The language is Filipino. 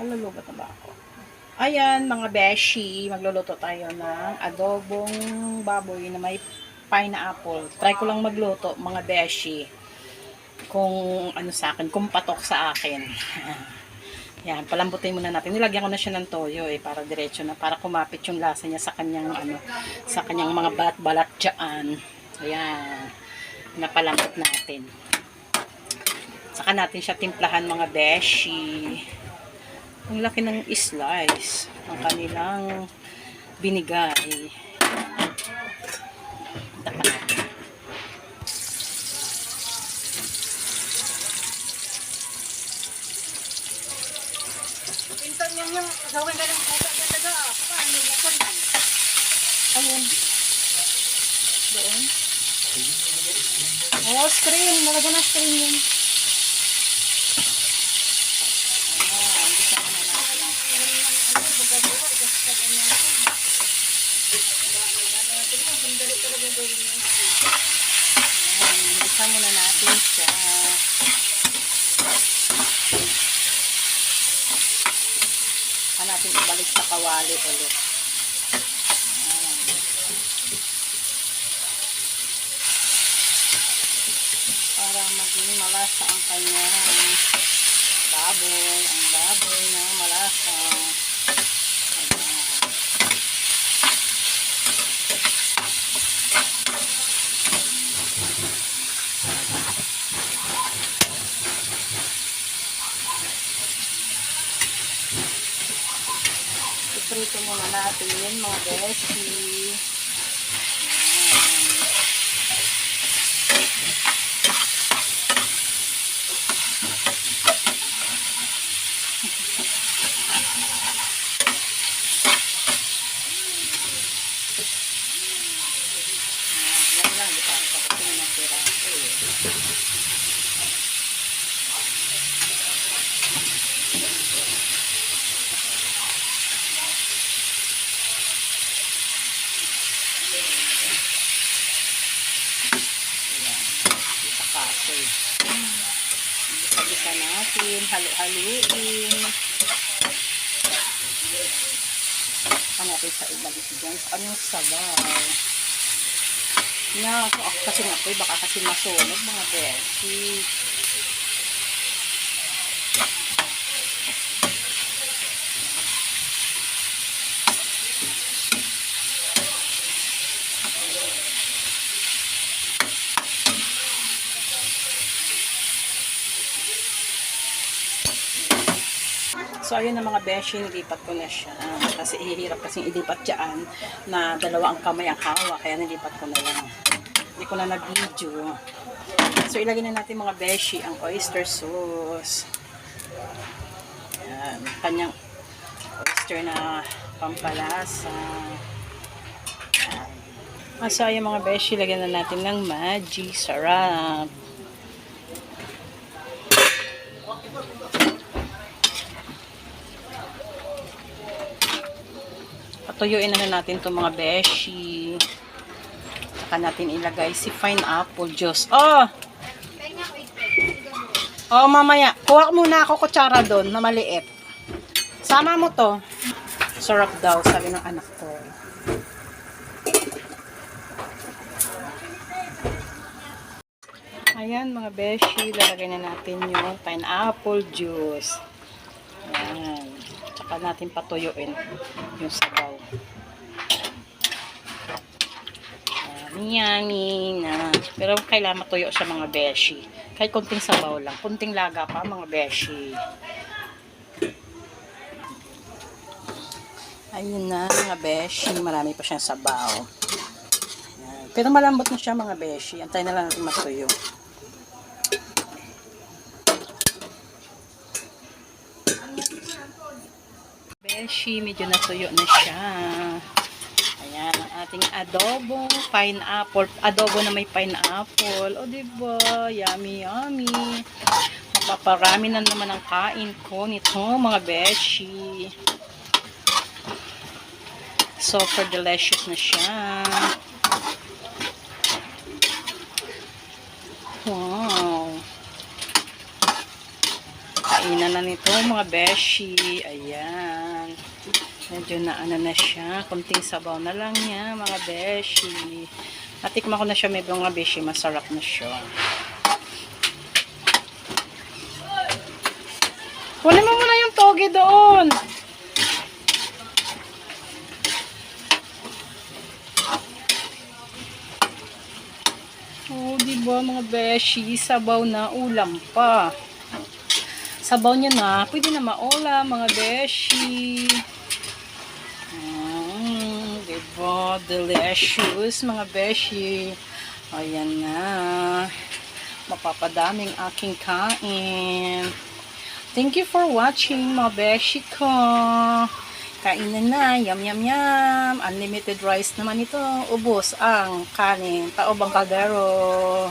Halulubat na ba ako? Ayan, mga beshi, magluluto tayo ng adobong baboy na may pineapple. Try ko lang magluto, mga beshi. Kung ano sa akin, kung patok sa akin. Yan, palambutin muna natin. Nilagyan ko na siya ng toyo eh, para diretso na, para kumapit yung lasa niya sa kanyang, ano, sa kanyang mga balat-balat dyan. Ayan, napalambot natin. Saka natin siya timplahan mga beshi. Ang laki ng slice ng kanilang binigay. Pintan yung yung gawin ka ng pusa dyan taga. Paano yung bukon yan? Ayun. Doon. Oh, screen. Nalagyan na screen yun. Ayan, bisa na natin. Bisa muna natin siya. Saka natin ibalik sa kawali ulit. para maging malasa ang kanyang baboy, ang baboy na malasa. Ayan. Iprito muna natin mga beshi. Ayan. Yan lang, di pa ako kasi ng piraso eh. Ayan, eh. Isa-isa natin, halo-haluin. Saka natin sa ibalik dyan sa kanyang sabaw. Na, so, ako kasi nga po, eh, baka kasi masunog mga beshi. So, ayun na mga beshi, nilipat ko na siya. Kasi ihirap kasi ilipat dyan na dalawa ang kamay ang hawak. Kaya nilipat ko na lang. Hindi ko na nag-video. So, ilagay na natin mga beshi ang oyster sauce. Yan. Kanyang oyster na pampalasa. Yan. So, ayun mga beshi, lagyan na natin ng Maggi. Sarap. Patuyuin na natin itong mga beshi. Saka natin ilagay si pineapple juice. Oh! Oh, mamaya. Kuha muna ako kutsara doon na maliit. Sama mo to. Sarap daw, sabi ng anak ko. Ayan mga beshi, lalagay na natin yung pineapple juice. Ayan. Tsaka natin patuyuin yung sabaw. Yummy, na. Pero kailangan matuyo siya mga beshi. Kahit konting sabaw lang. Kunting laga pa mga beshi. Ayun na mga beshi. Marami pa siyang sabaw. Ayan. Pero malambot na siya mga beshi. Antay na lang natin matuyo. Beshi, medyo natuyo na siya. Ayan, ang ating adobong pineapple. Adobo na may pineapple. O, diba? Yummy, yummy. Mapaparami na naman ang kain ko nito, mga beshi. Super delicious na siya. Wow. kainan na nito mga beshi. Ayan. Medyo na ano na siya. Kunting sabaw na lang niya mga beshi. Natikman ko na siya may mga beshi. Masarap na siya. Kunin mo muna yung toge doon. Oh, di ba mga beshi, sabaw na ulam pa. Sabaw niya na, pwede na maulam mga beshi. Mm, di ba? Delicious mga beshi. Ayan na. Mapapadaming aking kain. Thank you for watching mga beshi ko. Kainan na, yum yum yum. Unlimited rice naman ito. Ubos ang kanin. Taobang kaldero.